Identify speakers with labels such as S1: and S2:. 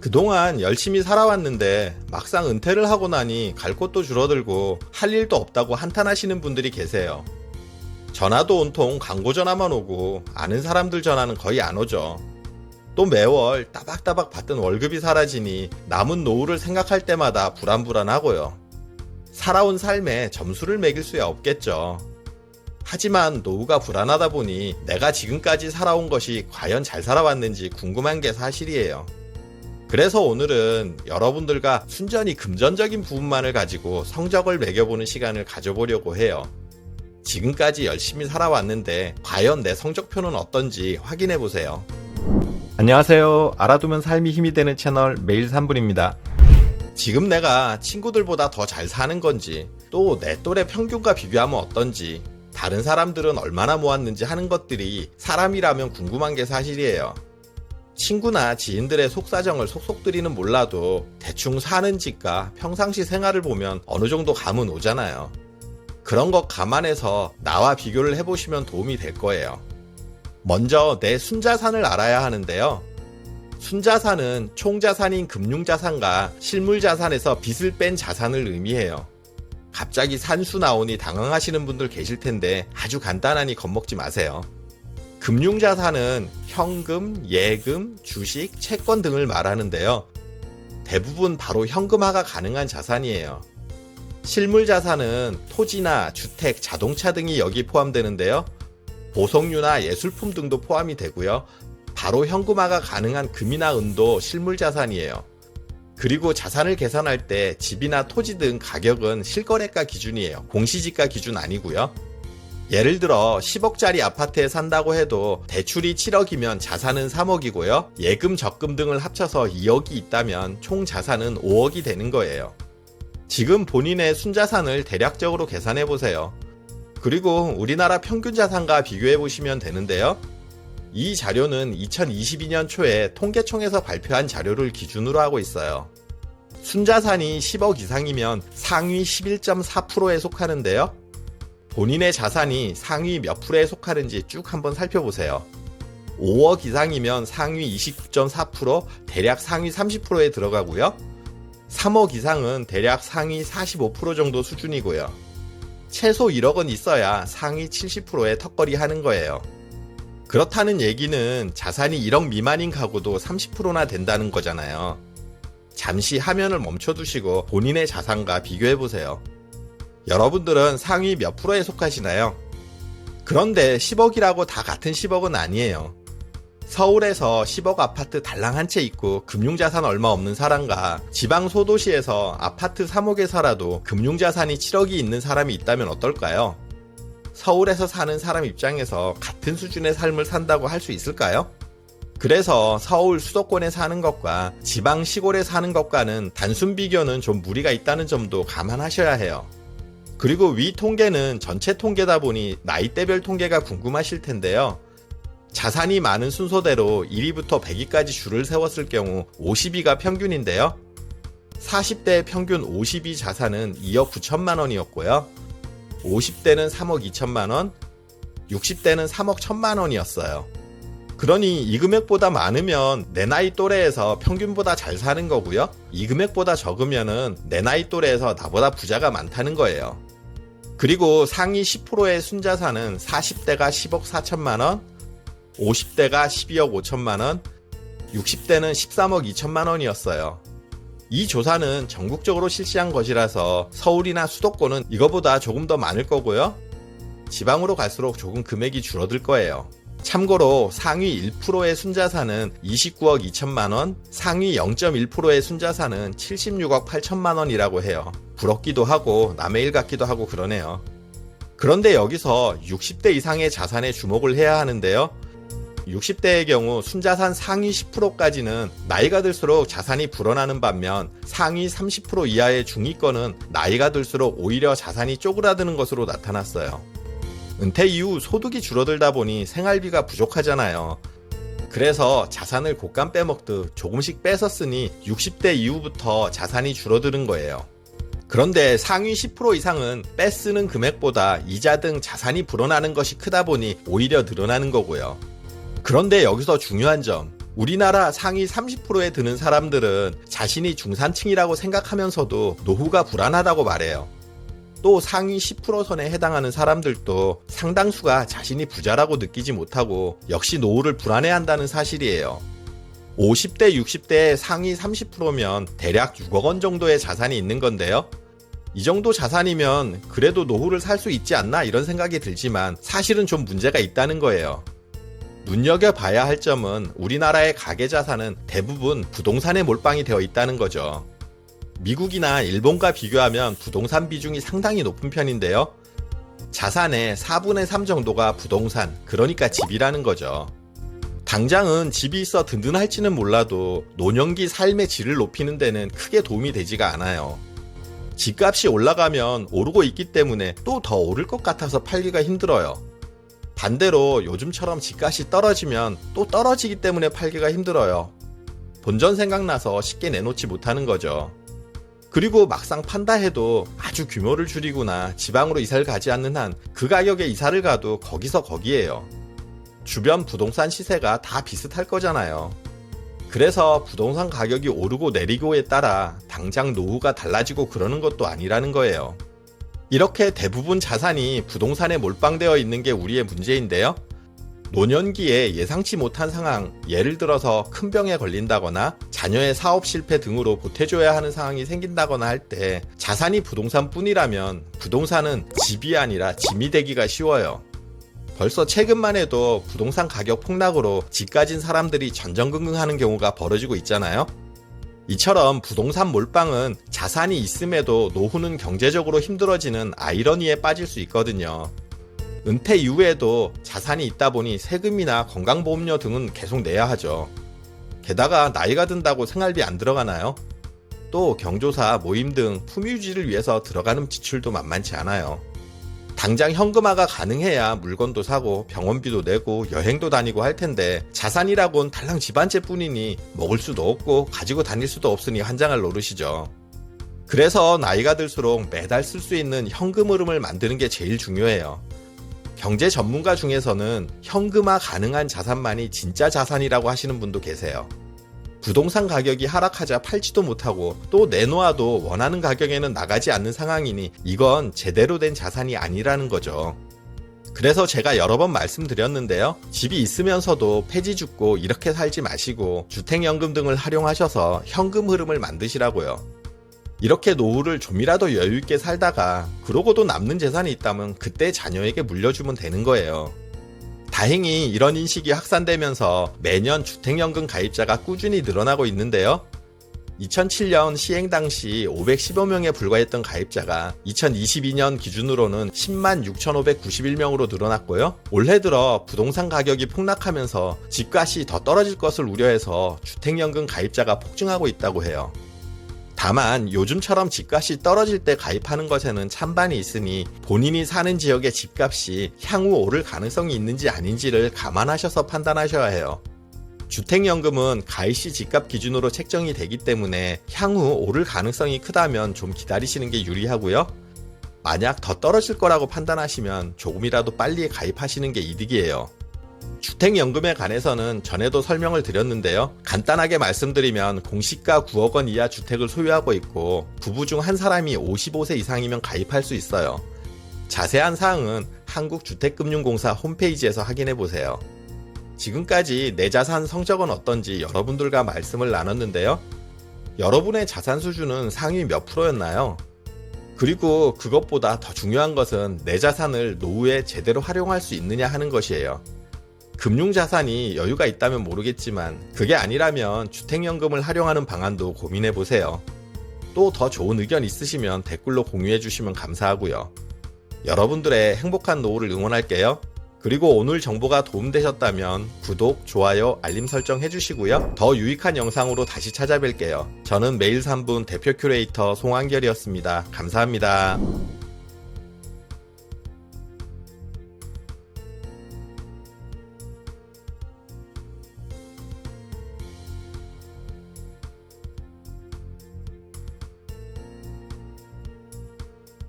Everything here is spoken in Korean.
S1: 그동안 열심히 살아왔는데 막상 은퇴를 하고 나니 갈 곳도 줄어들고 할 일도 없다고 한탄하시는 분들이 계세요. 전화도 온통 광고 전화만 오고 아는 사람들 전화는 거의 안 오죠. 또 매월 따박따박 받던 월급이 사라지니 남은 노후를 생각할 때마다 불안불안하고요. 살아온 삶에 점수를 매길 수야 없겠죠. 하지만 노후가 불안하다 보니 내가 지금까지 살아온 것이 과연 잘 살아왔는지 궁금한 게 사실이에요. 그래서 오늘은 여러분들과 순전히 금전적인 부분만을 가지고 성적을 매겨보는 시간을 가져보려고 해요. 지금까지 열심히 살아왔는데 과연 내 성적표는 어떤지 확인해 보세요. 안녕하세요. 알아두면 삶이 힘이 되는 채널 매일 3분입니다. 지금 내가 친구들보다 더 잘 사는 건지, 또 내 또래 평균과 비교하면 어떤지, 다른 사람들은 얼마나 모았는지 하는 것들이 사람이라면 궁금한 게 사실이에요. 친구나 지인들의 속사정을 속속들이는 몰라도 대충 사는 집과 평상시 생활을 보면 어느 정도 감은 오잖아요. 그런 것 감안해서 나와 비교를 해보시면 도움이 될 거예요. 먼저 내 순자산을 알아야 하는데요. 순자산은 총자산인 금융자산과 실물자산에서 빚을 뺀 자산을 의미해요. 갑자기 산수 나오니 당황하시는 분들 계실 텐데 아주 간단하니 겁먹지 마세요. 금융자산은 현금, 예금, 주식, 채권 등을 말하는데요. 대부분 바로 현금화가 가능한 자산이에요. 실물 자산은 토지나 주택, 자동차 등이 여기 포함되는데요. 보석류나 예술품 등도 포함이 되고요. 바로 현금화가 가능한 금이나 은도 실물 자산이에요. 그리고 자산을 계산할 때 집이나 토지 등 가격은 실거래가 기준이에요. 공시지가 기준 아니고요. 예를 들어 10억짜리 아파트에 산다고 해도 대출이 7억이면 자산은 3억이고요. 예금, 적금 등을 합쳐서 2억이 있다면 총 자산은 5억이 되는 거예요. 지금 본인의 순자산을 대략적으로 계산해 보세요. 그리고 우리나라 평균 자산과 비교해 보시면 되는데요. 이 자료는 2022년 초에 통계청에서 발표한 자료를 기준으로 하고 있어요. 순자산이 10억 이상이면 상위 11.4%에 속하는데요. 본인의 자산이 상위 몇 프로에 속하는지 쭉 한번 살펴보세요. 5억 이상이면 상위 29.4%, 대략 상위 30%에 들어가고요. 3억 이상은 대략 상위 45% 정도 수준이고요. 최소 1억은 있어야 상위 70%에 턱걸이 하는 거예요. 그렇다는 얘기는 자산이 1억 미만인 가구도 30%나 된다는 거잖아요. 잠시 화면을 멈춰두시고 본인의 자산과 비교해보세요. 여러분들은 상위 몇 프로에 속하시나요? 그런데 10억이라고 다 같은 10억은 아니에요. 서울에서 10억 아파트 달랑 한 채 있고 금융자산 얼마 없는 사람과 지방 소도시에서 아파트 3억에 살아도 금융자산이 7억이 있는 사람이 있다면 어떨까요? 서울에서 사는 사람 입장에서 같은 수준의 삶을 산다고 할 수 있을까요? 그래서 서울 수도권에 사는 것과 지방 시골에 사는 것과는 단순 비교는 좀 무리가 있다는 점도 감안하셔야 해요. 그리고 위 통계는 전체 통계다 보니 나이대별 통계가 궁금하실 텐데요. 자산이 많은 순서대로 1위부터 100위까지 줄을 세웠을 경우 50위가 평균인데요. 40대 평균 50위 자산은 2억 9천만 원이었고요. 50대는 3억 2천만 원, 60대는 3억 1천만 원이었어요. 그러니 이 금액보다 많으면 내 나이 또래에서 평균보다 잘 사는 거고요. 이 금액보다 적으면은 내 나이 또래에서 나보다 부자가 많다는 거예요. 그리고 상위 10%의 순자산은 40대가 10억 4천만 원, 50대가 12억 5천만 원, 60대는 13억 2천만 원이었어요. 이 조사는 전국적으로 실시한 것이라서 서울이나 수도권은 이거보다 조금 더 많을 거고요. 지방으로 갈수록 조금 금액이 줄어들 거예요. 참고로 상위 1%의 순자산은 29억 2천만 원, 상위 0.1%의 순자산은 76억 8천만 원이라고 해요. 부럽기도 하고 남의 일 같기도 하고 그러네요. 그런데 여기서 60대 이상의 자산에 주목을 해야 하는데요. 60대의 경우 순자산 상위 10%까지는 나이가 들수록 자산이 불어나는 반면 상위 30% 이하의 중위권은 나이가 들수록 오히려 자산이 쪼그라드는 것으로 나타났어요. 은퇴 이후 소득이 줄어들다 보니 생활비가 부족하잖아요. 그래서 자산을 곶감 빼먹듯 조금씩 뺏었으니 60대 이후부터 자산이 줄어드는 거예요. 그런데 상위 10% 이상은 빼쓰는 금액보다 이자 등 자산이 불어나는 것이 크다 보니 오히려 늘어나는 거고요. 그런데 여기서 중요한 점, 우리나라 상위 30%에 드는 사람들은 자신이 중산층이라고 생각하면서도 노후가 불안하다고 말해요. 또 상위 10% 선에 해당하는 사람들도 상당수가 자신이 부자라고 느끼지 못하고 역시 노후를 불안해한다는 사실이에요. 50대, 60대의 상위 30%면 대략 6억 원 정도의 자산이 있는 건데요. 이 정도 자산이면 그래도 노후를 살 수 있지 않나 이런 생각이 들지만 사실은 좀 문제가 있다는 거예요. 눈여겨봐야 할 점은 우리나라의 가계 자산은 대부분 부동산에 몰빵이 되어 있다는 거죠. 미국이나 일본과 비교하면 부동산 비중이 상당히 높은 편인데요. 자산의 4분의 3 정도가 부동산, 그러니까 집이라는 거죠. 당장은 집이 있어 든든할지는 몰라도 노년기 삶의 질을 높이는 데는 크게 도움이 되지가 않아요. 집값이 올라가면 오르고 있기 때문에 또 더 오를 것 같아서 팔기가 힘들어요. 반대로 요즘처럼 집값이 떨어지면 또 떨어지기 때문에 팔기가 힘들어요. 본전 생각나서 쉽게 내놓지 못하는 거죠. 그리고 막상 판다 해도 아주 규모를 줄이거나 지방으로 이사를 가지 않는 한 그 가격에 이사를 가도 거기서 거기에요. 주변 부동산 시세가 다 비슷할 거잖아요. 그래서 부동산 가격이 오르고 내리고에 따라 당장 노후가 달라지고 그러는 것도 아니라는 거예요. 이렇게 대부분 자산이 부동산에 몰빵되어 있는 게 우리의 문제인데요. 노년기에 예상치 못한 상황, 예를 들어서 큰 병에 걸린다거나 자녀의 사업 실패 등으로 보태줘야 하는 상황이 생긴다거나 할 때 자산이 부동산 뿐이라면 부동산은 집이 아니라 짐이 되기가 쉬워요. 벌써 최근만 해도 부동산 가격 폭락으로 집 가진 사람들이 전전긍긍하는 경우가 벌어지고 있잖아요. 이처럼 부동산 몰빵은 자산이 있음에도 노후는 경제적으로 힘들어지는 아이러니에 빠질 수 있거든요. 은퇴 이후에도 자산이 있다 보니 세금이나 건강보험료 등은 계속 내야 하죠. 게다가 나이가 든다고 생활비 안 들어가나요? 또 경조사, 모임 등 품위유지를 위해서 들어가는 지출도 만만치 않아요. 당장 현금화가 가능해야 물건도 사고 병원비도 내고 여행도 다니고 할 텐데 자산이라곤 달랑 집한채 뿐이니 먹을 수도 없고 가지고 다닐 수도 없으니 환장할 노릇이죠. 그래서 나이가 들수록 매달 쓸 수 있는 현금 흐름을 만드는 게 제일 중요해요. 경제 전문가 중에서는 현금화 가능한 자산만이 진짜 자산이라고 하시는 분도 계세요. 부동산 가격이 하락하자 팔지도 못하고 또 내놓아도 원하는 가격에는 나가지 않는 상황이니 이건 제대로 된 자산이 아니라는 거죠. 그래서 제가 여러 번 말씀드렸는데요. 집이 있으면서도 폐지 죽고 이렇게 살지 마시고 주택연금 등을 활용하셔서 현금 흐름을 만드시라고요. 이렇게 노후를 좀이라도 여유있게 살다가 그러고도 남는 재산이 있다면 그때 자녀에게 물려주면 되는 거예요. 다행히 이런 인식이 확산되면서 매년 주택연금 가입자가 꾸준히 늘어나고 있는데요. 2007년 시행 당시 510여 명에 불과했던 가입자가 2022년 기준으로는 10만 6,591명으로 늘어났고요. 올해 들어 부동산 가격이 폭락하면서 집값이 더 떨어질 것을 우려해서 주택연금 가입자가 폭증하고 있다고 해요. 다만 요즘처럼 집값이 떨어질 때 가입하는 것에는 찬반이 있으니 본인이 사는 지역의 집값이 향후 오를 가능성이 있는지 아닌지를 감안하셔서 판단하셔야 해요. 주택연금은 가입 시 집값 기준으로 책정이 되기 때문에 향후 오를 가능성이 크다면 좀 기다리시는 게 유리하고요. 만약 더 떨어질 거라고 판단하시면 조금이라도 빨리 가입하시는 게 이득이에요. 주택연금에 관해서는 전에도 설명을 드렸는데요. 간단하게 말씀드리면 공시가 9억 원 이하 주택을 소유하고 있고 부부 중 한 사람이 55세 이상이면 가입할 수 있어요. 자세한 사항은 한국주택금융공사 홈페이지에서 확인해 보세요. 지금까지 내 자산 성적은 어떤지 여러분들과 말씀을 나눴는데요. 여러분의 자산 수준은 상위 몇 프로였나요? 그리고 그것보다 더 중요한 것은 내 자산을 노후에 제대로 활용할 수 있느냐 하는 것이에요. 금융자산이 여유가 있다면 모르겠지만 그게 아니라면 주택연금을 활용하는 방안도 고민해 보세요. 또 더 좋은 의견 있으시면 댓글로 공유해 주시면 감사하고요. 여러분들의 행복한 노후를 응원할게요. 그리고 오늘 정보가 도움되셨다면 구독, 좋아요, 알림 설정 해주시고요. 더 유익한 영상으로 다시 찾아뵐게요. 저는 매일 3분 대표 큐레이터 송한결이었습니다. 감사합니다.